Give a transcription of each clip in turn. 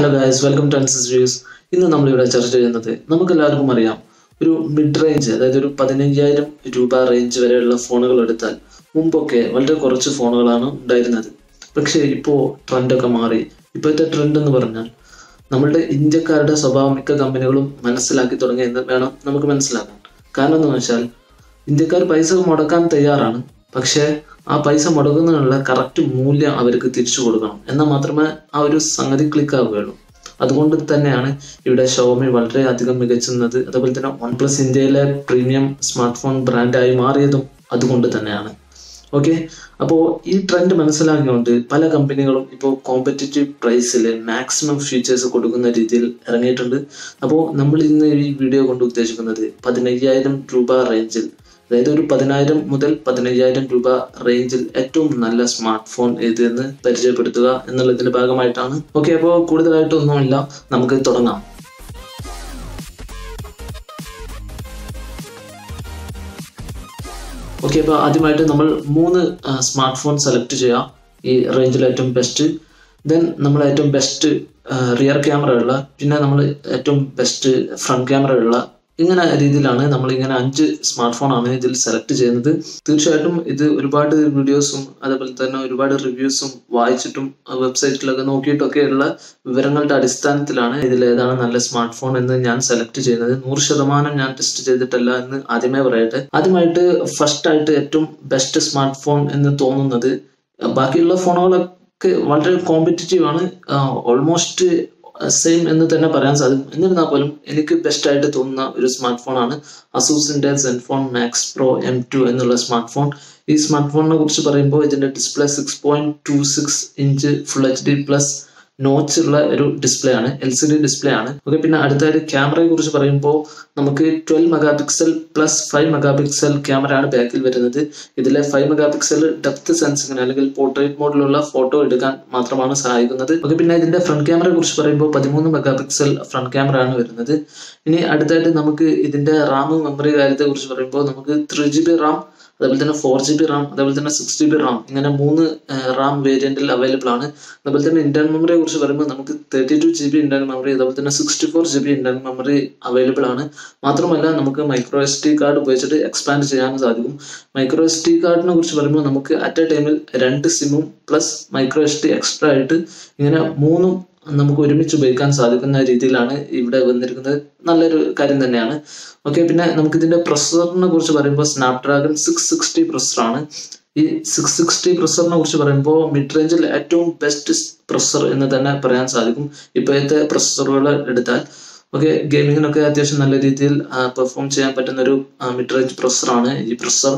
Hello guys welcome to അൻസസ് views ഇന്ന് നമ്മളിവിടെ ചർച്ച ചെയ്യുന്നത് നമുക്ക് എല്ലാവർക്കും അറിയാം ഒരു മിഡ് റേഞ്ച് അതായത് ഒരു പതിനയ്യായിരം രൂപ റേഞ്ച് വരെയുള്ള ഫോണുകൾ എടുത്താൽ മുമ്പൊക്കെ വളരെ കുറച്ച് ഫോണുകളാണ് ഉണ്ടായിരുന്നത്. പക്ഷേ ഇപ്പോൾ ട്രെൻഡൊക്കെ മാറി. ഇപ്പോഴത്തെ ട്രെൻഡ് എന്ന് പറഞ്ഞാൽ നമ്മളുടെ ഇന്ത്യക്കാരുടെ സ്വഭാവം മിക്ക കമ്പനികളും മനസ്സിലാക്കി തുടങ്ങിയെന്ന് വേണം നമുക്ക് മനസ്സിലാക്കാൻ. കാരണം എന്താണെന്ന് വെച്ചാൽ ഇന്ത്യക്കാർ പൈസ മുടക്കാൻ തയ്യാറാണ്. പക്ഷേ ആ പൈസ മുടക്കുന്നതിനുള്ള കറക്റ്റ് മൂല്യം അവർക്ക് തിരിച്ചു കൊടുക്കണം. എന്നാൽ മാത്രമേ ആ ഒരു സംഗതി ക്ലിക്ക് ആവുകയുള്ളൂ. അതുകൊണ്ട് തന്നെയാണ് ഇവിടെ ഷോമി വളരെയധികം മികച്ചുന്നത്. അതുപോലെ തന്നെ വൺ പ്ലസ് ഇന്ത്യയിലെ പ്രീമിയം സ്മാർട്ട് ഫോൺ ബ്രാൻഡായി മാറിയതും അതുകൊണ്ട് തന്നെയാണ്. ഓക്കെ അപ്പോൾ ഈ ട്രെൻഡ് മനസ്സിലാക്കിക്കൊണ്ട് പല കമ്പനികളും ഇപ്പോൾ കോമ്പറ്റീറ്റീവ് പ്രൈസിൽ മാക്സിമം ഫീച്ചേഴ്സ് കൊടുക്കുന്ന രീതിയിൽ ഇറങ്ങിയിട്ടുണ്ട്. അപ്പോൾ നമ്മൾ ഇന്ന് ഈ വീഡിയോ കൊണ്ട് ഉദ്ദേശിക്കുന്നത് പതിനയ്യായിരം രൂപ റേഞ്ചിൽ അതായത് ഒരു പതിനായിരം മുതൽ പതിനയ്യായിരം രൂപ റേഞ്ചിൽ ഏറ്റവും നല്ല സ്മാർട്ട് ഫോൺ എന്ന് പരിചയപ്പെടുത്തുക എന്നുള്ളതിന്റെ ഭാഗമായിട്ടാണ്. ഓക്കെ അപ്പോൾ കൂടുതലായിട്ടൊന്നുമില്ല നമുക്ക് തുടങ്ങാം. ഓക്കെ അപ്പോൾ ആദ്യമായിട്ട് നമ്മൾ മൂന്ന് സ്മാർട്ട് ഫോൺ സെലക്ട് ചെയ്യാം. ഈ റേഞ്ചിൽ ഏറ്റവും ബെസ്റ്റ് ദെൻ നമ്മൾ ഏറ്റവും ബെസ്റ്റ് റിയർ ക്യാമറ ഉള്ള പിന്നെ നമ്മൾ ഏറ്റവും ബെസ്റ്റ് ഫ്രണ്ട് ക്യാമറ ഉള്ള ഇങ്ങനെ രീതിയിലാണ് നമ്മൾ ഇങ്ങനെ അഞ്ച് സ്മാർട്ട് ഫോൺ ആണ് ഇതിൽ സെലക്ട് ചെയ്യുന്നത്. തീർച്ചയായിട്ടും ഇത് ഒരുപാട് വീഡിയോസും അതേപോലെ തന്നെ ഒരുപാട് റിവ്യൂസും വായിച്ചിട്ടും വെബ്സൈറ്റിലൊക്കെ നോക്കിയിട്ടൊക്കെയുള്ള വിവരങ്ങളുടെ അടിസ്ഥാനത്തിലാണ് ഇതിൽ ഏതാണ് നല്ല സ്മാർട്ട് ഫോൺ എന്ന് ഞാൻ സെലക്ട് ചെയ്യുന്നത്. നൂറ് ശതമാനം ഞാൻ ടെസ്റ്റ് ചെയ്തിട്ടല്ല എന്ന് ആദ്യമേ പറയട്ടെ. ആദ്യമായിട്ട് ഫസ്റ്റ് ആയിട്ട് ഏറ്റവും ബെസ്റ്റ് സ്മാർട്ട് ഫോൺ എന്ന് തോന്നുന്നത് ബാക്കിയുള്ള ഫോണുകളൊക്കെ വളരെ കോമ്പറ്റീറ്റീവ് ആണ്. ഓൾമോസ്റ്റ് സെയിം എന്ന് തന്നെ പറയാൻ സാധിക്കും. എന്നിരുന്നാൽ പോലും എനിക്ക് ബെസ്റ്റ് ആയിട്ട് തോന്നുന്ന ഒരു സ്മാർട്ട് ഫോൺ ആണ് അസൂസിന്റെ Zenfone max pro M two എന്നുള്ള സ്മാർട്ട് ഫോൺ ഈ സ്മാർട്ട് ഫോണിനെ കുറിച്ച് പറയുമ്പോൾ ഇതിന്റെ display six point two six inch full H D plus notch ഉള്ള ഒരു ഡിസ്പ്ലേ ആണ് എൽ സി ഡി ഡിസ്പ്ലേ ആണ്. ഓക്കെ പിന്നെ അടുത്തായിട്ട് ക്യാമറയെ കുറിച്ച് പറയുമ്പോൾ നമുക്ക് twelve mega pixel plus five mega pixel camera ആണ് ബാക്കിൽ വരുന്നത്. ഇതിലെ ഫൈവ് മെഗാ പിക്സൽ ഡെപ്ത് സെൻസിങ്ങിന് അല്ലെങ്കിൽ പോർട്രേറ്റ് മോഡിലുള്ള ഫോട്ടോ എടുക്കാൻ മാത്രമാണ് സഹായിക്കുന്നത്. ഓക്കെ പിന്നെ ഇതിന്റെ ഫ്രണ്ട് ക്യാമറയെ കുറിച്ച് പറയുമ്പോൾ പതിമൂന്ന് മെഗാ പിക്സൽ ഫ്രണ്ട് ക്യാമറ ആണ് വരുന്നത്. ഇനി അടുത്തായിട്ട് നമുക്ക് ഇതിന്റെ റാം മെമ്മറി കാര്യത്തെ കുറിച്ച് പറയുമ്പോൾ നമുക്ക് ത്രീ ജി ബി റാം അതേപോലെ തന്നെ ഫോർ ജി ബി റാം അതേപോലെ തന്നെ സിക്സ് ജി ബി റാം ഇങ്ങനെ മൂന്ന് റാം വേരിയന്റിൽ അവൈലബിൾ ആണ്. അതുപോലെ തന്നെ ഇന്റേണൽ മെമ്മറിയെ കുറിച്ച് പറയുമ്പോൾ നമുക്ക് thirty two G B internal memory അതുപോലെ തന്നെ sixty four G B internal memory available ആണ്. മാത്രമല്ല നമുക്ക് മൈക്രോ എസ് ടി കാർഡ് ഉപയോഗിച്ചിട്ട് എക്സ്പാൻഡ് ചെയ്യാൻ സാധിക്കും. മൈക്രോ എസ് ടി കാർഡിനെ കുറിച്ച് പറയുമ്പോൾ നമുക്ക് അറ്റ് എ ടൈമിൽ രണ്ട് സിമ്മും plus micro S D extra ആയിട്ട് ഇങ്ങനെ മൂന്നും നമുക്ക് ഒരുമിച്ച് ഉപയോഗിക്കാൻ സാധിക്കുന്ന രീതിയിലാണ് ഇവിടെ വന്നിരിക്കുന്നത്. നല്ലൊരു കാര്യം തന്നെയാണ്. ഓക്കെ പിന്നെ നമുക്ക് ഇതിന്റെ പ്രൊസസറിനെ കുറിച്ച് പറയുമ്പോൾ സ്നാപ്ഡ്രാഗൺ സിക്സ് സിക്സ്റ്റി പ്രൊസറാണ് ഈ സിക്സ് സിക്സ്റ്റി പ്രൊസറിനെ കുറിച്ച് പറയുമ്പോൾ മിഡ് റേഞ്ചിൽ ഏറ്റവും ബെസ്റ്റ് പ്രൊസർ എന്ന് തന്നെ പറയാൻ സാധിക്കും ഇപ്പോഴത്തെ പ്രൊസസറുകൾ എടുത്താൽ. ഓക്കെ ഗെയിമിങ്ങിനൊക്കെ അത്യാവശ്യം നല്ല രീതിയിൽ പെർഫോം ചെയ്യാൻ പറ്റുന്ന ഒരു മിഡ് റേഞ്ച് പ്രൊസറാണ് ഈ പ്രൊസർ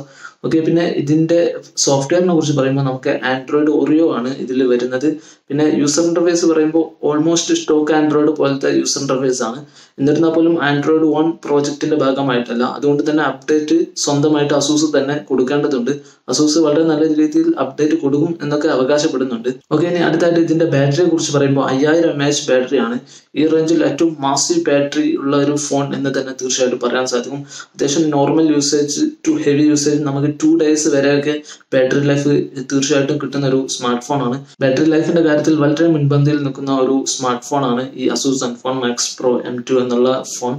ഓക്കെ പിന്നെ ഇതിന്റെ സോഫ്റ്റ്വെയറിനെ കുറിച്ച് പറയുമ്പോൾ നമുക്ക് ആൻഡ്രോയിഡ് ഒറിയോ ആണ് ഇതിൽ വരുന്നത്. പിന്നെ യൂസർ ഇന്റർഫേസ് പറയുമ്പോൾ ഓൾമോസ്റ്റ് സ്റ്റോക്ക് ആൻഡ്രോയിഡ് പോലത്തെ യൂസർ ഇന്റർഫേസ് ആണ്. എന്നിരുന്നാൽ പോലും ആൻഡ്രോയിഡ് വൺ പ്രോജക്റ്റിന്റെ ഭാഗമായിട്ടല്ല. അതുകൊണ്ട് തന്നെ അപ്ഡേറ്റ് സ്വന്തമായിട്ട് അസൂസ് തന്നെ കൊടുക്കേണ്ടതുണ്ട്. അസൂസ് വളരെ നല്ല രീതിയിൽ അപ്ഡേറ്റ് കൊടുക്കും എന്നൊക്കെ അവകാശപ്പെടുന്നുണ്ട്. ഓക്കെ ഇനി അടുത്തായിട്ട് ഇതിന്റെ ബാറ്ററിയെ കുറിച്ച് പറയുമ്പോൾ അയ്യായിരം എം എച്ച് ബാറ്ററിയാണ് ഈ റേഞ്ചിൽ ഏറ്റവും മാസീവ് ബാറ്ററി ഉള്ള ഒരു ഫോൺ എന്ന് തന്നെ തീർച്ചയായിട്ടും പറയാൻ സാധിക്കും. അത്യാവശ്യം normal usage to heavy usage നമുക്ക് ടു ഡേയ്സ് വരെയൊക്കെ ബാറ്ററി ലൈഫ് തീർച്ചയായിട്ടും കിട്ടുന്ന ഒരു സ്മാർട്ട് ഫോൺ ആണ് ബാറ്ററി ലൈഫിന്റെ കാര്യത്തിൽ വളരെ മുൻപന്തിയിൽ നിൽക്കുന്ന ഒരു സ്മാർട്ട് ഫോൺ ആണ് ഈ Asus phone max pro M two എന്നുള്ള ഫോൺ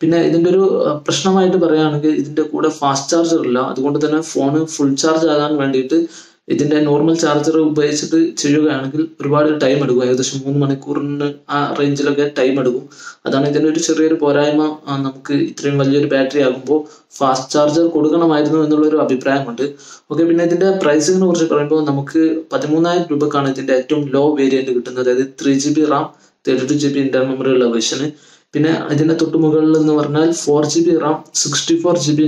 പിന്നെ ഇതിന്റെ ഒരു പ്രശ്നമായിട്ട് പറയുകയാണെങ്കിൽ ഇതിന്റെ കൂടെ ഫാസ്റ്റ് ചാർജർ ഇല്ല. അതുകൊണ്ട് തന്നെ ഫോൺ ഫുൾ ചാർജ് ആകാൻ വേണ്ടിയിട്ട് ഇതിന്റെ നോർമൽ ചാർജർ ഉപയോഗിച്ചിട്ട് ചെയ്യുകയാണെങ്കിൽ ഒരുപാട് ടൈം എടുക്കും. ഏകദേശം മൂന്ന് മണിക്കൂറിന് ആ റേഞ്ചിലൊക്കെ ടൈം എടുക്കും. അതാണ് ഇതിന്റെ ഒരു ചെറിയൊരു പോരായ്മ. നമുക്ക് ഇത്രയും വലിയൊരു ബാറ്ററി ആകുമ്പോൾ ഫാസ്റ്റ് ചാർജർ കൊടുക്കണമായിരുന്നു എന്നുള്ളൊരു അഭിപ്രായമുണ്ട്. ഓക്കെ പിന്നെ ഇതിന്റെ പ്രൈസിങ്ങിനെ കുറിച്ച് പറയുമ്പോൾ നമുക്ക് പതിമൂന്നായിരം രൂപക്കാണ് ഇതിന്റെ ഏറ്റവും ലോ വേരിയന്റ് കിട്ടുന്നത്. അതായത് three G B RAM thirty two G B internal memory ഉള്ള വെർഷന് പിന്നെ അതിന്റെ തൊട്ട് മുകളിൽ എന്ന് പറഞ്ഞാൽ four G B RAM sixty four G B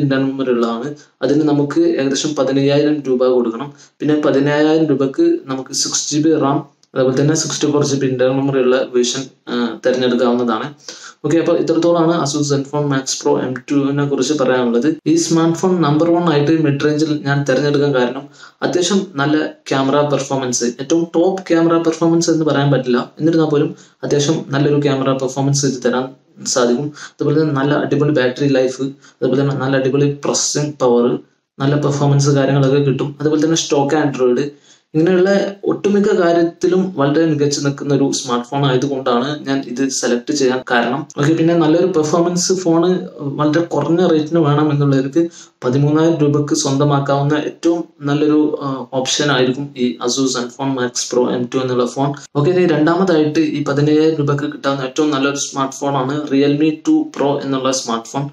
ഉള്ളതാണ്. അതിന് നമുക്ക് ഏകദേശം പതിനയ്യായിരം രൂപ കൊടുക്കണം. പിന്നെ പതിനായിരം രൂപക്ക് നമുക്ക് സിക്സ് ജി ബി റാം അതുപോലെ തന്നെ sixty four G B internal memory ഉള്ള വേർഷൻ തിരഞ്ഞെടുക്കാവുന്നതാണ്. ഓക്കെ അപ്പോൾ ഇത്രത്തോളമാണ് Asus Zenfone max pro M ടുവിനെ കുറിച്ച് പറയാനുള്ളത്. ഈ സ്മാർട്ട് ഫോൺ നമ്പർ വൺ ആയിട്ട് മിഡ് റേഞ്ചിൽ ഞാൻ തിരഞ്ഞെടുക്കാൻ കാരണം അത്യാവശ്യം നല്ല ക്യാമറ പെർഫോമൻസ് ഏറ്റവും ടോപ്പ് ക്യാമറ പെർഫോമൻസ് എന്ന് പറയാൻ പറ്റില്ല. എന്നിരുന്നാൽ പോലും അത്യാവശ്യം നല്ലൊരു ക്യാമറ പെർഫോമൻസ് ഇത് തരാൻ സാധിക്കും. അതുപോലെ തന്നെ നല്ല അടിപൊളി ബാറ്ററി ലൈഫ് അതുപോലെ തന്നെ നല്ല അടിപൊളി പ്രോസസ്സിംഗ് പവർ നല്ല പെർഫോമൻസ് കാര്യങ്ങളൊക്കെ കിട്ടും. അതുപോലെ തന്നെ സ്റ്റോക്ക് ആൻഡ്രോയിഡ് ഇങ്ങനെയുള്ള ഒട്ടുമിക്ക കാര്യത്തിലും വളരെ മികച്ചു നിൽക്കുന്ന ഒരു സ്മാർട്ട് ഫോൺ ആയതുകൊണ്ടാണ് ഞാൻ ഇത് സെലക്ട് ചെയ്യാൻ കാരണം. ഓക്കെ പിന്നെ നല്ലൊരു പെർഫോമൻസ് ഫോൺ വളരെ കുറഞ്ഞ റേറ്റിന് വേണം എന്നുള്ളവർക്ക് പതിമൂന്നായിരം രൂപക്ക് സ്വന്തമാക്കാവുന്ന ഏറ്റവും നല്ലൊരു ഓപ്ഷൻ ആയിരിക്കും ഈ Asus Zenfone max pro M two എന്നുള്ള ഫോൺ ഓക്കെ ഇനി രണ്ടാമതായിട്ട് ഈ പതിനയ്യായിരം രൂപക്ക് കിട്ടാവുന്ന ഏറ്റവും നല്ലൊരു സ്മാർട്ട് ഫോൺ ആണ് റിയൽമി ടു പ്രോ എന്നുള്ള സ്മാർട്ട് ഫോൺ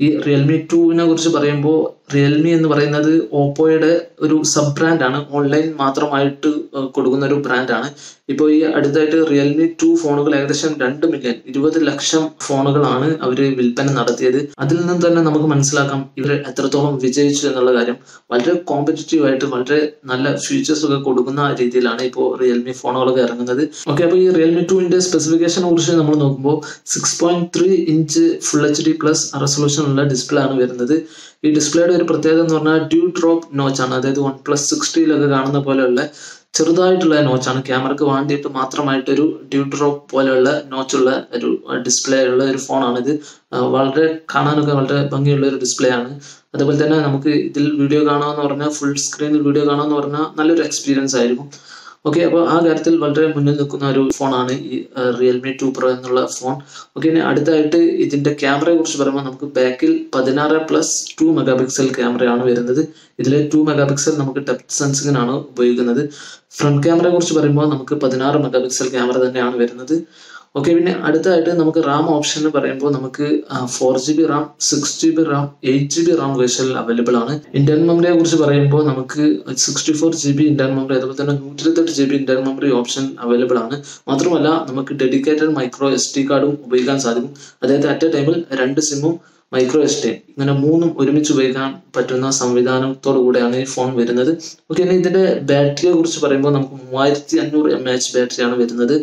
ഈ റിയൽമി ടുവിനെ കുറിച്ച് പറയുമ്പോൾ റിയൽമി എന്ന് പറയുന്നത് ഓപ്പോയുടെ ഒരു സബ് ബ്രാൻഡാണ് ഓൺലൈൻ മാത്രമായിട്ട് കൊടുക്കുന്ന ഒരു ബ്രാൻഡാണ് ഇപ്പോൾ ഈ അടുത്തായിട്ട് റിയൽമി ടു ഫോണുകൾ ഏകദേശം രണ്ട് മില്യൺ ഇരുപത് ലക്ഷം ഫോണുകളാണ് അവർ വിൽപ്പന നടത്തിയത്. അതിൽ നിന്ന് തന്നെ നമുക്ക് മനസ്സിലാക്കാം ഇവർ എത്രത്തോളം വിജയിച്ചു എന്നുള്ള കാര്യം. വളരെ കോമ്പറ്റീറ്റീവ് ആയിട്ട് വളരെ നല്ല ഫീച്ചേഴ്സ് ഒക്കെ കൊടുക്കുന്ന രീതിയിലാണ് ഇപ്പോൾ റിയൽമി ഫോണുകളൊക്കെ ഇറങ്ങുന്നത്. ഓക്കെ അപ്പോൾ ഈ റിയൽമി ടുവിന്റെ സ്പെസിഫിക്കേഷനെ കുറിച്ച് നമ്മൾ നോക്കുമ്പോൾ six point three inch full H D plus resolution ഉള്ള ഡിസ്പ്ലേ ആണ് വരുന്നത്. ഈ ഡിസ്പ്ലേയുടെ ഒരു പ്രത്യേകത എന്ന് പറഞ്ഞാൽ ഡ്യൂ ഡ്രോപ്പ് നോച്ച് ആണ്. അതായത് വൺ പ്ലസ് സിക്സ്റ്റിയിലൊക്കെ കാണുന്ന പോലെയുള്ള ചെറുതായിട്ടുള്ള നോച്ചാണ് ക്യാമറക്ക് വേണ്ടിയിട്ട് മാത്രമായിട്ടൊരു ഡ്യൂ ഡ്രോപ്പ് പോലെയുള്ള നോച്ചുള്ള ഒരു ഡിസ്പ്ലേ ഉള്ള ഒരു ഫോണാണ് ഇത്. വളരെ കാണാനൊക്കെ വളരെ ഭംഗിയുള്ള ഒരു ഡിസ്പ്ലേ ആണ്. അതുപോലെ തന്നെ നമുക്ക് ഇതിൽ വീഡിയോ കാണാമെന്ന് പറഞ്ഞാൽ ഫുൾ സ്ക്രീനിൽ വീഡിയോ കാണാമെന്ന് പറഞ്ഞാൽ നല്ലൊരു എക്സ്പീരിയൻസ് ആയിരിക്കും. ഓക്കെ അപ്പോൾ ആ കാര്യത്തിൽ വളരെ മുന്നിൽ നിൽക്കുന്ന ഒരു ഫോണാണ് ഈ റിയൽമി ടു പ്രോ എന്നുള്ള ഫോൺ ഓക്കെ ഇനി അടുത്തായിട്ട് ഇതിന്റെ ക്യാമറയെ കുറിച്ച് പറയുമ്പോൾ നമുക്ക് ബാക്കിൽ പതിനാറ് പ്ലസ് ടു മെഗാ പിക്സൽ ക്യാമറയാണ് വരുന്നത്. ഇതിൽ ടു മെഗാ പിക്സൽ നമുക്ക് ഡെപ്ത് സെൻസിങ്ങിനാണ് ഉപയോഗിക്കുന്നത്. ഫ്രണ്ട് ക്യാമറയെ കുറിച്ച് പറയുമ്പോൾ നമുക്ക് പതിനാറ് മെഗാ പിക്സൽ ക്യാമറ തന്നെയാണ് വരുന്നത്. ഓക്കെ പിന്നെ അടുത്തതായിട്ട് നമുക്ക് റാം ഓപ്ഷൻ പറയുമ്പോൾ നമുക്ക് four G B RAM six G B RAM eight G B RAM വേർഷനിൽ available ആണ്. ഇന്ത്യൻ മെമ്മറിയെ കുറിച്ച് പറയുമ്പോൾ നമുക്ക് sixty four G B internal memory അതുപോലെ തന്നെ നൂറ്റി ഇരുപത്തെട്ട് G B internal memory option available ആണ്. മാത്രമല്ല നമുക്ക് ഡെഡിക്കേറ്റഡ് മൈക്രോ എസ് ടി കാർഡും ഉപയോഗിക്കാൻ സാധിക്കും. അതായത് അറ്റ് എ ടൈമിൽ രണ്ട് സിമ്മും മൈക്രോ എസ് ടി ഇങ്ങനെ മൂന്നും ഒരുമിച്ച് ഉപയോഗിക്കാൻ പറ്റുന്ന സംവിധാനത്തോടു കൂടെയാണ് ഈ ഫോൺ വരുന്നത്. ഓക്കെ ഇനി ഇതിന്റെ ബാറ്ററിയെ കുറിച്ച് പറയുമ്പോൾ നമുക്ക് മൂവായിരത്തി അഞ്ഞൂറ് എം എച്ച് ബാറ്ററിയാണ് വരുന്നത്.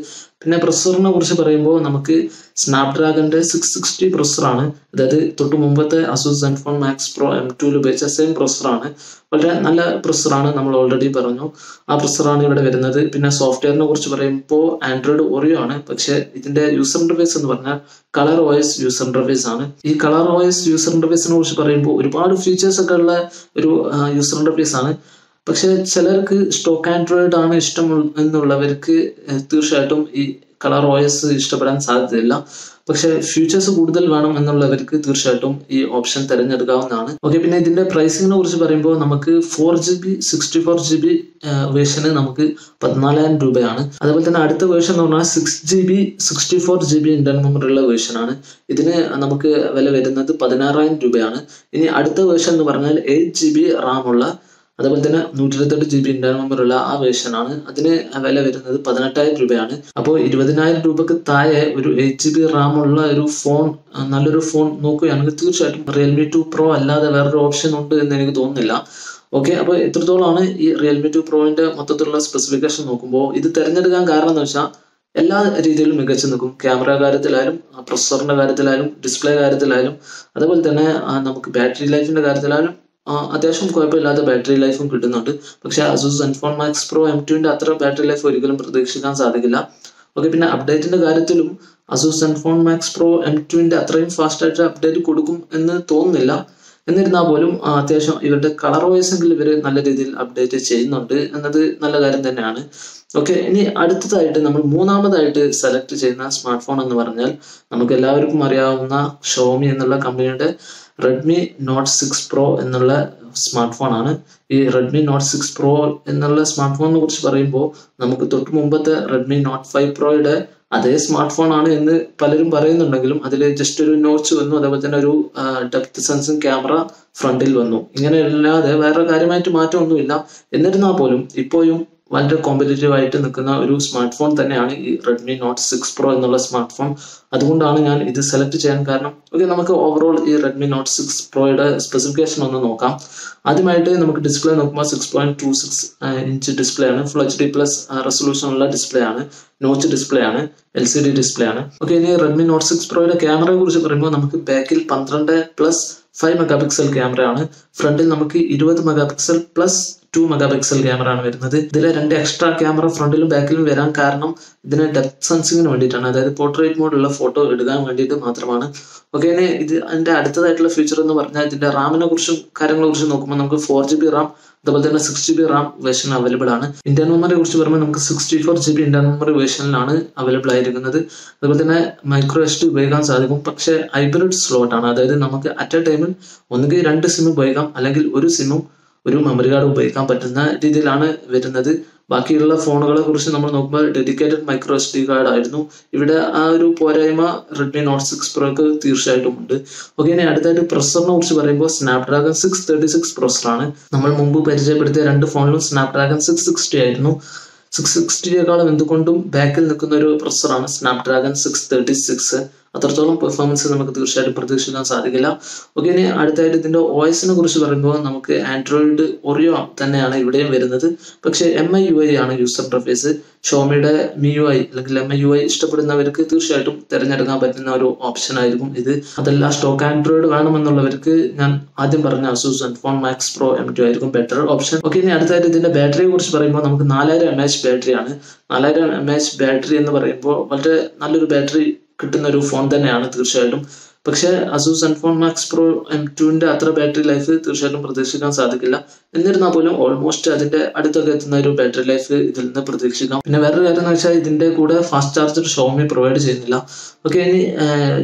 പിന്നെ പ്രൊസറിനെ കുറിച്ച് പറയുമ്പോൾ നമുക്ക് സ്നാപ്ഡ്രാഗന്റെ സിക്സ് സിക്സ്റ്റി പ്രൊസറാണ് അതായത് തൊട്ട് മുമ്പത്തെ Asus Zenfone max pro M ടുവിൽ ഉപയോഗിച്ച സെയിം പ്രൊസറാണ് വളരെ നല്ല പ്രൊസറാണ് നമ്മൾ ഓൾറെഡി പറഞ്ഞു. ആ പ്രൊസറാണ് ഇവിടെ വരുന്നത്. പിന്നെ സോഫ്റ്റ്വെയറിനെ കുറിച്ച് പറയുമ്പോൾ ആൻഡ്രോയിഡ് ഓറിയോ ആണ്. പക്ഷേ ഇതിന്റെ യൂസർ ഇന്റർഫേസ് എന്ന് പറഞ്ഞാൽ കളർ ഓയസ് യൂസർ ഇന്റർഫേസ് ആണ്. ഈ കളർ ഓയസ് യൂസർ ഇന്റർഫേസിനെ കുറിച്ച് പറയുമ്പോൾ ഒരുപാട് ഫീച്ചേഴ്സ് ഒക്കെ ഉള്ള ഒരു യൂസർ ഇന്റർഫേസ് ആണ്. പക്ഷെ ചിലർക്ക് സ്റ്റോക്ക് ആൻഡ്രോയിഡ് ആണ് ഇഷ്ടം എന്നുള്ളവർക്ക് തീർച്ചയായിട്ടും ഈ കളർ ഓയസ് ഇഷ്ടപ്പെടാൻ സാധ്യതയില്ല. പക്ഷെ ഫ്യൂച്ചേഴ്സ് കൂടുതൽ വേണം എന്നുള്ളവർക്ക് തീർച്ചയായിട്ടും ഈ ഓപ്ഷൻ തിരഞ്ഞെടുക്കാവുന്നതാണ്. ഓക്കെ പിന്നെ ഇതിന്റെ പ്രൈസിങ്ങിനെ കുറിച്ച് പറയുമ്പോൾ നമുക്ക് four G B sixty four G B വേർഷന് നമുക്ക് പതിനാലായിരം രൂപയാണ്. അതുപോലെ തന്നെ അടുത്ത വേർഷൻ എന്ന് പറഞ്ഞാൽ six G B sixty four G B inter memory ഉള്ള വേർഷനാണ് ഇതിന് നമുക്ക് വില വരുന്നത് പതിനാറായിരം രൂപയാണ്. ഇനി അടുത്ത വേർഷൻ എന്ന് പറഞ്ഞാൽ എയ്റ്റ് ജി ബി റാം ഉള്ള അതുപോലെ തന്നെ നൂറ്റി ഇരുപത്തെട്ട് ജി ബി ഇന്റർ മെമ്മറി ഉള്ള ആ വേർഷനാണ് അതിന് വില വരുന്നത് പതിനെട്ടായിരം രൂപയാണ്. അപ്പോൾ ഇരുപതിനായിരം രൂപക്ക് താഴെ ഒരു എയ്റ്റ് ജി ബി റാം ഉള്ള ഒരു ഫോൺ നല്ലൊരു ഫോൺ നോക്കുകയാണെങ്കിൽ തീർച്ചയായിട്ടും റിയൽമി ടു പ്രോ അല്ലാതെ വേറൊരു ഓപ്ഷൻ ഉണ്ട് എന്ന് എനിക്ക് തോന്നുന്നില്ല. ഓക്കെ അപ്പോൾ എത്രത്തോളമാണ് ഈ റിയൽമി ടു പ്രോവിന്റെ മൊത്തത്തിലുള്ള സ്പെസിഫിക്കേഷൻ നോക്കുമ്പോൾ ഇത് തിരഞ്ഞെടുക്കാൻ കാരണം എന്ന് വെച്ചാൽ എല്ലാ രീതിയിലും മികച്ചു നിൽക്കും. ക്യാമറ കാര്യത്തിലായാലും പ്രൊസറിന്റെ കാര്യത്തിലായാലും ഡിസ്പ്ലേ കാര്യത്തിലായാലും അതുപോലെ തന്നെ നമുക്ക് ബാറ്ററി ലൈഫിന്റെ കാര്യത്തിലായാലും അത്യാവശ്യം കുഴപ്പമില്ലാത്ത ബാറ്ററി ലൈഫും കിട്ടുന്നുണ്ട്. പക്ഷെ Asus Zenfone max pro M ടുവിന്റെ അത്ര ബാറ്ററി ലൈഫ് ഒരിക്കലും പ്രതീക്ഷിക്കാൻ സാധിക്കില്ല. ഓക്കെ പിന്നെ അപ്ഡേറ്റിന്റെ കാര്യത്തിലും Asus Zenfone max pro M ടുവിന്റെ അത്രയും ഫാസ്റ്റായിട്ട് അപ്ഡേറ്റ് കൊടുക്കും എന്ന് തോന്നുന്നില്ല. എന്നിരുന്നാൽ പോലും അത്യാവശ്യം ഇവരുടെ കളർ വൈസ് എങ്കിലും ഇവർ നല്ല രീതിയിൽ അപ്ഡേറ്റ് ചെയ്യുന്നുണ്ട് എന്നത് നല്ല കാര്യം തന്നെയാണ്. ഓക്കെ ഇനി അടുത്തതായിട്ട് നമ്മൾ മൂന്നാമതായിട്ട് സെലക്ട് ചെയ്യുന്ന സ്മാർട്ട് ഫോൺ എന്ന് പറഞ്ഞാൽ നമുക്ക് എല്ലാവർക്കും അറിയാവുന്ന ഷോമി എന്നുള്ള കമ്പനിയുടെ റെഡ്മി നോട്ട് സിക്സ് പ്രോ എന്നുള്ള സ്മാർട്ട് ഫോൺ ആണ്. ഈ റെഡ്മി നോട്ട് സിക്സ് പ്രോ എന്നുള്ള സ്മാർട്ട് ഫോണിനെ കുറിച്ച് പറയുമ്പോൾ നമുക്ക് തൊട്ട് മുമ്പത്തെ റെഡ്മി നോട്ട് ഫൈവ് പ്രോയുടെ അതേ സ്മാർട്ട് ഫോൺ ആണ് എന്ന് പലരും പറയുന്നുണ്ടെങ്കിലും അതിൽ ജസ്റ്റ് ഒരു നോച്ച് വന്നു. അതേപോലെ തന്നെ ഒരു ഡെപ്ത് സെൻസിങ് ക്യാമറ ഫ്രണ്ടിൽ വന്നു. ഇങ്ങനെയല്ലാതെ വേറെ കാര്യമായിട്ട് മാറ്റമൊന്നുമില്ല. എന്നിരുന്നാൽ പോലും ഇപ്പോഴും വളരെ കോമ്പറ്റീറ്റീവ് ആയിട്ട് നിൽക്കുന്ന ഒരു സ്മാർട്ട് ഫോൺ തന്നെയാണ് ഈ റെഡ്മി നോട്ട് സിക്സ് പ്രോ എന്നുള്ള സ്മാർട്ട് ഫോൺ അതുകൊണ്ടാണ് ഞാൻ ഇത് സെലക്ട് ചെയ്യാൻ കാരണം ഓക്കെ നമുക്ക് ഓവറോൾ ഈ റെഡ്മി നോട്ട് സിക്സ് പ്രോയുടെ സ്പെസിഫിക്കേഷൻ ഒന്ന് നോക്കാം. ആദ്യമായിട്ട് നമുക്ക് ഡിസ്പ്ലേ നോക്കുമ്പോൾ six point two six inch display ആണ്. Full H D plus resolution ഉള്ള ഡിസ്പ്ലേ ആണ്. നോച്ച് ഡിസ്പ്ലേ ആണ്. എൽ സി ഡി ഡിസ്പ്ലേ ആണ്. ഓക്കെ ഇനി റെഡ്മി നോട്ട് സിക്സ് പ്രോയുടെ ക്യാമറയെ കുറിച്ച് പറയുമ്പോൾ നമുക്ക് ബാക്കിൽ പന്ത്രണ്ട് plus five mega pixel camera ആണ്. ഫ്രണ്ടിൽ നമുക്ക് ഇരുപത് mega pixel plus two mega pixel camera ആണ് വരുന്നത്. ഇതിലെ രണ്ട് എക്സ്ട്രാ ക്യാമറ ഫ്രണ്ടിലും ബാക്കിലും വരാൻ കാരണം ഇതിന് ഡെപ്ത് സെൻസിങ്ങിന് വേണ്ടിയിട്ടാണ്. അതായത് പോർട്രേറ്റ് മോഡുള്ള ഫോട്ടോ എടുക്കാൻ വേണ്ടിയിട്ട് മാത്രമാണ്. ഓക്കെ ഇനി ഇത് അതിന്റെ അടുത്തതായിട്ടുള്ള ഫീച്ചർ എന്ന് പറഞ്ഞാൽ ഇതിന്റെ റാമിനെ കുറിച്ചും കാര്യങ്ങളെ കുറിച്ചും നോക്കുമ്പോൾ നമുക്ക് ഫോർ ജി ബി റാം അതുപോലെ തന്നെ six G B RAM version available ആണ്. ഇന്ത്യൻ മെമ്മറിയെ കുറിച്ച് പറയുമ്പോൾ നമുക്ക് sixty four G B internal memory വേർഷനിലാണ് available ആയിരിക്കുന്നത്. അതുപോലെ തന്നെ മൈക്രോ എസ് ടി ഉപയോഗിക്കാൻ സാധിക്കും. പക്ഷെ ഹൈബ്രിഡ് സ്ലോട്ട് ആണ്. അതായത് നമുക്ക് അറ്റ് എ ടൈമിൽ ഒന്നുകിൽ രണ്ട് സിം ഉപയോഗിക്കാം. അല്ലെങ്കിൽ ഒരു സിമ്മും ഒരു മെമ്മറി കാർഡ് ഉപയോഗിക്കാൻ പറ്റുന്ന രീതിയിലാണ് വരുന്നത്. ബാക്കിയുള്ള ഫോണുകളെ കുറിച്ച് നമ്മൾ നോക്കുമ്പോൾ dedicated micro S D card ആയിരുന്നു. ഇവിടെ ആ ഒരു പോരായ്മ റെഡ്മി നോട്ട് സിക്സ് പ്രോക്ക് തീർച്ചയായിട്ടും ഉണ്ട്. ഓക്കെ ഇനി അടുത്തായിട്ട് പ്രൊസറിനെ കുറിച്ച് പറയുമ്പോൾ സ്നാപ്ഡ്രാഗൺ സിക്സ് തേർട്ടി സിക്സ് പ്രൊസറാണ് നമ്മൾ മുമ്പ് പരിചയപ്പെടുത്തിയ രണ്ട് ഫോണിലും സ്നാപ്ഡ്രാഗൺ സിക്സ് സിക്സ്റ്റി ആയിരുന്നു. സിക്സ് സിക്സ്റ്റിയേക്കാളും എന്തുകൊണ്ടും ബാക്കിൽ നിൽക്കുന്ന ഒരു പ്രൊസറാണ് സ്നാപ്ഡ്രാഗൺ സിക്സ് തേർട്ടി സിക്സ് അത്രത്തോളം പെർഫോമൻസ് നമുക്ക് തീർച്ചയായിട്ടും പ്രതീക്ഷിക്കാൻ സാധിക്കില്ല. ഓക്കെ ഇനി അടുത്തായിട്ട് ഇതിന്റെ എസിനെ കുറിച്ച് പറയുമ്പോൾ നമുക്ക് ആൻഡ്രോയിഡ് ഒറിയോ തന്നെയാണ് ഇവിടെയും വരുന്നത്. പക്ഷേ എം ഐ യു ഐ ആണ് യൂസർ ഇന്റർഫേസ് ഷോമിയുടെ മി യു ഐ അല്ലെങ്കിൽ എം ഐ യു ഐ ഇഷ്ടപ്പെടുന്നവർക്ക് തീർച്ചയായിട്ടും തിരഞ്ഞെടുക്കാൻ പറ്റുന്ന ഒരു ഓപ്ഷൻ ആയിരിക്കും ഇത്. അതല്ല സ്റ്റോക്ക് ആൻഡ്രോയിഡ് വേണമെന്നുള്ളവർക്ക് ഞാൻ ആദ്യം പറഞ്ഞ Asus Zenfone max pro M two ആയിരിക്കും ബെറ്റർ ഓപ്ഷൻ ഓക്കെ ഇനി അടുത്തായിട്ട് ഇതിന്റെ ബാറ്ററിയെ കുറിച്ച് പറയുമ്പോൾ നമുക്ക് നാലായിരം എം എച്ച് ബാറ്ററിയാണ് നാലായിരം എം എച്ച് ബാറ്ററി എന്ന് പറയുമ്പോൾ വളരെ നല്ലൊരു ബാറ്ററി കിട്ടുന്ന ഒരു ഫോൺ തന്നെയാണ് തീർച്ചയായിട്ടും. പക്ഷേ Asus Zenfone max pro M ടുവിന്റെ അത്ര ബാറ്ററി ലൈഫ് തീർച്ചയായിട്ടും പ്രതീക്ഷിക്കാൻ സാധിക്കില്ല. എന്നിരുന്നാൽ പോലും ഓൾമോസ്റ്റ് അതിന്റെ അടുത്തൊക്കെ എത്തുന്ന ഒരു ബാറ്ററി ലൈഫ് ഇതിൽ നിന്ന് പ്രതീക്ഷിക്കാം. പിന്നെ വേറൊരു കാര്യം എന്ന് വെച്ചാൽ ഇതിന്റെ കൂടെ ഫാസ്റ്റ് ചാർജർ ഷോമി പ്രൊവൈഡ് ചെയ്യുന്നില്ല. ഓക്കെ ഇനി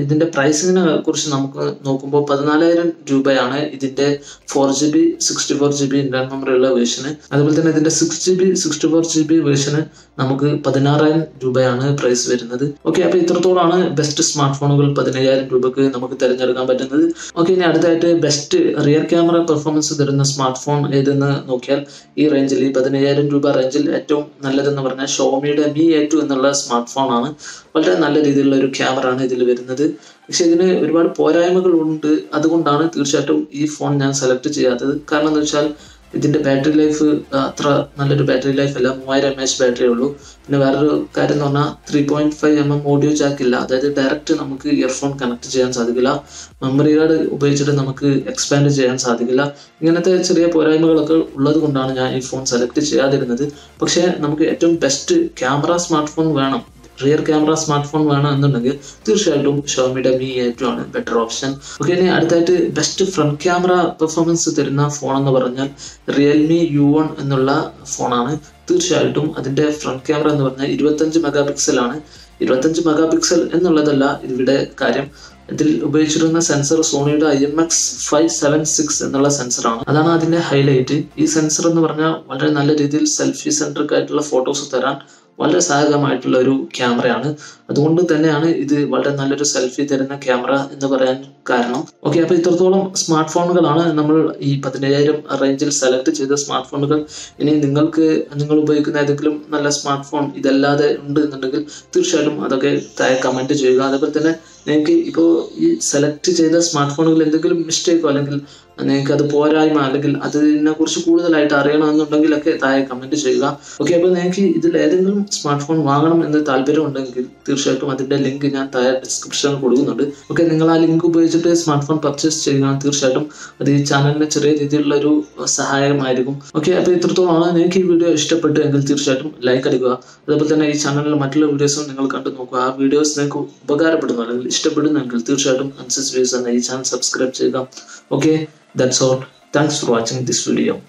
ഇതിന്റെ പ്രൈസിങ്ങിനെ കുറിച്ച് നമുക്ക് നോക്കുമ്പോൾ പതിനാലായിരം രൂപയാണ് ഇതിന്റെ four G B sixty four G B inter memory ഉള്ള വേർഷന് അതുപോലെ തന്നെ ഇതിന്റെ six G B sixty four G B വേർഷന് നമുക്ക് പതിനാറായിരം രൂപയാണ് പ്രൈസ് വരുന്നത്. ഓക്കെ അപ്പൊ ഇത്രത്തോളമാണ് ബെസ്റ്റ് സ്മാർട്ട് ഫോണുകൾ പതിനയ്യായിരം രൂപക്ക് നമുക്ക് തിരഞ്ഞെടുക്കാൻ പറ്റുന്നത്. ഓക്കെ ഇനി അടുത്തായിട്ട് ബെസ്റ്റ് റിയർ ക്യാമറ പെർഫോമൻസ് തരുന്ന സ്മാർട്ട് ഫോൺ ഏതെന്ന് നോക്കിയാൽ ഈ റേഞ്ചിൽ ഈ പതിനയ്യായിരം രൂപ റേഞ്ചിൽ ഏറ്റവും നല്ലതെന്ന് പറഞ്ഞാൽ ഷോമിയുടെ മി എ ടു എന്നുള്ള സ്മാർട്ട് ഫോൺ ആണ്. വളരെ നല്ല രീതിയിലുള്ള ഒരു ക്യാമറ ആണ് ഇതിൽ വരുന്നത്. പക്ഷെ ഇതിന് ഒരുപാട് പോരായ്മകൾ ഉണ്ട് അതുകൊണ്ടാണ് തീർച്ചയായിട്ടും ഈ ഫോൺ ഞാൻ സെലക്ട് ചെയ്യാത്തത്. കാരണം എന്താ വെച്ചാൽ ഇതിന്റെ ബാറ്ററി ലൈഫ് അത്ര നല്ലൊരു ബാറ്ററി ലൈഫ് അല്ല. മൂവായിരം എം എച്ച് ബാറ്ററി ഉള്ളൂ. പിന്നെ വേറൊരു കാര്യം എന്ന് പറഞ്ഞാൽ three point five M M audio jack ഇല്ല. അതായത് ഡയറക്റ്റ് നമുക്ക് ഇയർഫോൺ കണക്ട് ചെയ്യാൻ സാധിക്കില്ല. മെമ്മറി കാർഡ് ഉപയോഗിച്ചിട്ട് നമുക്ക് എക്സ്പാൻഡ് ചെയ്യാൻ സാധിക്കില്ല. ഇങ്ങനത്തെ ചെറിയ പോരായ്മകളൊക്കെ ഉള്ളത് കൊണ്ടാണ് ഞാൻ ഈ ഫോൺ സെലക്ട് ചെയ്യാതിരുന്നത്. പക്ഷേ നമുക്ക് ഏറ്റവും ബെസ്റ്റ് ക്യാമറ സ്മാർട്ട് ഫോൺ വേണം. റിയർ ക്യാമറ സ്മാർട്ട് ഫോൺ വേണം എന്നുണ്ടെങ്കിൽ തീർച്ചയായിട്ടും ഷോമിയുടെ മി ഏറ്റവും ആണ് ബെറ്റർ ഓപ്ഷൻ ഓക്കെ ഇനി അടുത്തായിട്ട് ബെസ്റ്റ് ഫ്രണ്ട് ക്യാമറ പെർഫോമൻസ് തരുന്ന ഫോൺ എന്ന് പറഞ്ഞാൽ റിയൽമി യു വൺ എന്നുള്ള ഫോണാണ് തീർച്ചയായിട്ടും അതിന്റെ ഫ്രണ്ട് ക്യാമറ എന്ന് പറഞ്ഞാൽ ഇരുപത്തഞ്ച് മെഗാ പിക്സലാണ് ഇരുപത്തഞ്ച് മെഗാ പിക്സൽ എന്നുള്ളതല്ല ഇവിടെ കാര്യം. ഇതിൽ ഉപയോഗിച്ചിരുന്ന sensor സോണിയുടെ I M X five seven six എന്നുള്ള സെൻസറാണ് അതാണ് അതിന്റെ ഹൈലൈറ്റ് ഈ സെൻസർ എന്ന് പറഞ്ഞാൽ വളരെ നല്ല രീതിയിൽ സെൽഫി സെൻട്രിക് ആയിട്ടുള്ള ഫോട്ടോസ് തരാൻ വളരെ സഹായകമായിട്ടുള്ള ഒരു ക്യാമറയാണ്. അതുകൊണ്ട് തന്നെയാണ് ഇത് വളരെ നല്ലൊരു സെൽഫി തരുന്ന ക്യാമറ എന്ന് പറയാൻ കാരണം. ഓക്കെ അപ്പൊ ഇത്രത്തോളം സ്മാർട്ട് ഫോണുകളാണ് നമ്മൾ ഈ പതിനയ്യായിരം റേഞ്ചിൽ സെലക്ട് ചെയ്ത സ്മാർട്ട് ഫോണുകൾ ഇനി നിങ്ങൾക്ക് നിങ്ങൾ ഉപയോഗിക്കുന്ന ഏതെങ്കിലും നല്ല സ്മാർട്ട് ഫോൺ ഇതല്ലാതെ ഉണ്ട് എന്നുണ്ടെങ്കിൽ തീർച്ചയായിട്ടും അതൊക്കെ താഴെ കമന്റ് ചെയ്യുക. അതേപോലെ തന്നെ നിങ്ങൾക്ക് ഇപ്പോൾ ഈ സെലക്ട് ചെയ്ത സ്മാർട്ട് ഫോണുകൾ എന്തെങ്കിലും മിസ്റ്റേക്കോ അല്ലെങ്കിൽ നിങ്ങൾക്ക് അത് പോരായ്മ അല്ലെങ്കിൽ അതിനെ കുറിച്ച് കൂടുതലായിട്ട് അറിയണമെന്നുണ്ടെങ്കിലൊക്കെ താഴെ കമന്റ് ചെയ്യുക. ഓക്കെ അപ്പോൾ നിങ്ങൾക്ക് ഇതിൽ ഏതെങ്കിലും സ്മാർട്ട് ഫോൺ വാങ്ങണം എന്ന് താല്പര്യമുണ്ടെങ്കിൽ തീർച്ചയായിട്ടും അതിന്റെ ലിങ്ക് ഞാൻ താഴെ ഡിസ്ക്രിപ്ഷനിൽ കൊടുക്കുന്നുണ്ട്. ഓക്കെ നിങ്ങൾ ആ ലിങ്ക് ഉപയോഗിച്ചിട്ട് സ്മാർട്ട് ഫോൺ പർച്ചേസ് ചെയ്യുക തീർച്ചയായിട്ടും അത് ഈ ചാനലിന് ചെറിയ രീതിയിലുള്ള ഒരു സഹായമായിരിക്കും. ഓക്കെ അപ്പോൾ ഇത്രത്തോളമാണ്. നിങ്ങൾക്ക് ഈ വീഡിയോ ഇഷ്ടപ്പെട്ടു എങ്കിൽ തീർച്ചയായിട്ടും ലൈക്ക് അടിക്കുക. അതേപോലെ തന്നെ ഈ ചാനലിലെ മറ്റുള്ള വീഡിയോസും നിങ്ങൾ കണ്ടു നോക്കുക. ആ വീഡിയോസ് നിങ്ങൾക്ക് ഉപകാരപ്പെടുന്നു അല്ലെങ്കിൽ ഇഷ്ടപ്പെടുന്നെങ്കിൽ തീർച്ചയായിട്ടും അൻസസ് വ്യൂസ് എന്ന ഈ ചാനൽ സബ്സ്ക്രൈബ് ചെയ്യുക. Okay That's all. Thanks for watching this video.